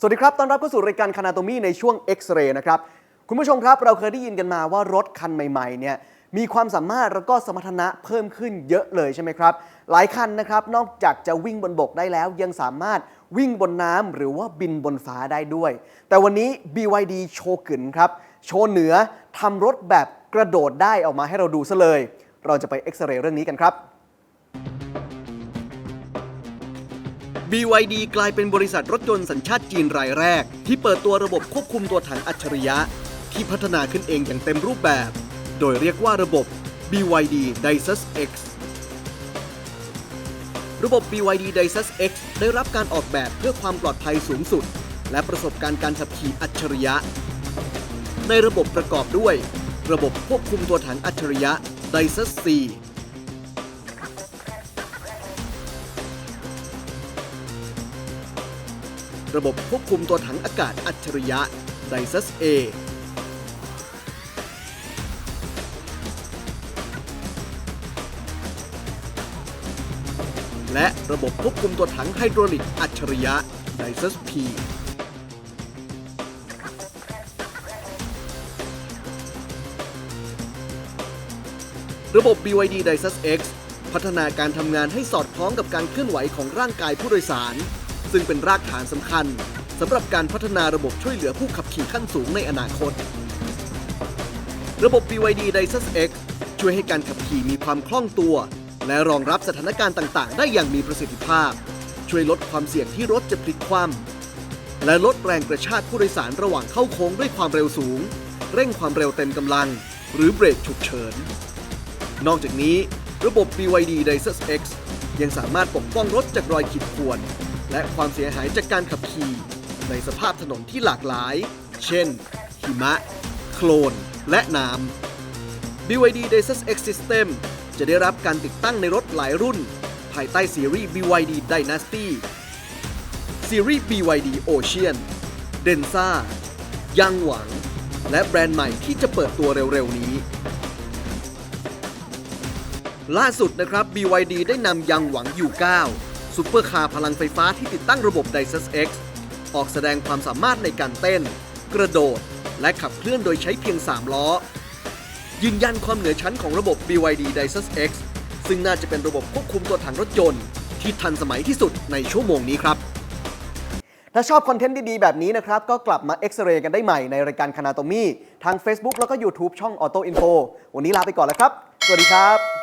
สวัสดีครับ ต้อนรับเข้าสู่รายการคานาโตมีในช่วงเอ็กซเรย์นะครับ คุณผู้ชมครับ เราเคยได้ยินกันมาว่ารถคันใหม่ๆ เนี่ย มีความสามารถแล้วก็สมรรถนะเพิ่มขึ้นเยอะเลยใช่ไหมครับ หลายคันนะครับ นอกจากจะวิ่งบนบกได้แล้ว ยังสามารถวิ่งบนน้ำหรือว่าบินบนฟ้าได้ด้วย แต่วันนี้ BYD โชกึนครับ โชว์เหนือทำรถแบบกระโดดได้ออกมาให้เราดูซะเลย เราจะไปเอ็กซเรย์เรื่องนี้กันครับ BYD กลายเป็นบริษัทรถยนต์สัญชาติจีนรายแรก ที่เปิดตัวระบบควบคุมตัวถังอัจฉริยะ ที่พัฒนาขึ้นเองอย่างเต็มรูปแบบ โดยเรียกว่าระบบ BYD Daisus X ระบบ BYD Daisus X ได้รับการออกแบบเพื่อความปลอดภัยสูงสุด และประสบการณ์การขับขี่อัจฉริยะ ในระบบประกอบด้วย ระบบควบคุมตัวถังอัจฉริยะ Daisus C ระบบควบคุมตัวถังอากาศอัจฉริยะ Daisus A และระบบควบคุมตัวถังไฮดรอลิกอัจฉริยะ Daisus P ระบบ BYD d i s u s X พัฒนาการทำงานให้สอดคล้องกับการเคลื่อนไหวของร่างกายผู้โดยสาร ซึ่งเป็นรากฐานสำคัญสำหรับการพัฒนาระบบช่วยเหลือผู้ขับขี่ขั้นสูงในอนาคต ระบบ BYD Daisus X ช่วยให้การขับขี่มีความคล่องตัว และรองรับสถานการณ์ต่างๆ ได้อย่างมีประสิทธิภาพ ช่วยลดความเสี่ยงที่รถจะพลิกคว่ำและลดแรงกระชากผู้โดยสารระหว่างเข้าโค้งด้วยความเร็วสูง เร่งความเร็วเต็มกำลัง หรือเบรกฉุกเฉิน นอกจากนี้ ระบบ BYD Daisus X ยังสามารถปกป้องรถจากรอยขีดข่วน และความเสียหายจากการขับขี่ ในสภาพถนนที่หลากหลาย เช่น หิมะ โคลน และน้ำ BYD d a s u s X System จะได้รับการติดตั้งในรถหลายรุ่น ภายใต้ซีรีส์ BYD Dynasty ซีรีส์ BYD Ocean Denza ยังหวัง และแบรนด์ใหม่ที่จะเปิดตัวเร็วๆนี้ ล่าสุดนะครับ BYD ได้นำยังหวังยู9 ซุปเปอร์คาร์พลังไฟฟ้าที่ติดตั้งระบบ Daisus X ออกแสดงความสามารถในการเต้น กระโดด และขับเคลื่อนโดยใช้เพียง 3 ล้อ ยืนยันความเหนือชั้นของระบบ BYD Daisus X ซึ่งน่าจะเป็นระบบควบคุมตัวถังรถยนต์ที่ทันสมัยที่สุดในชั่วโมงนี้ครับ ถ้าชอบคอนเทนต์ดี ๆ แบบนี้นะครับ ก็กลับมาเอ็กซเรย์กันได้ใหม่ในรายการคานาโตมีทาง Facebook แล้วก็ YouTube ช่อง Auto Info วันนี้ลาไปก่อนแล้วครับ สวัสดีครับ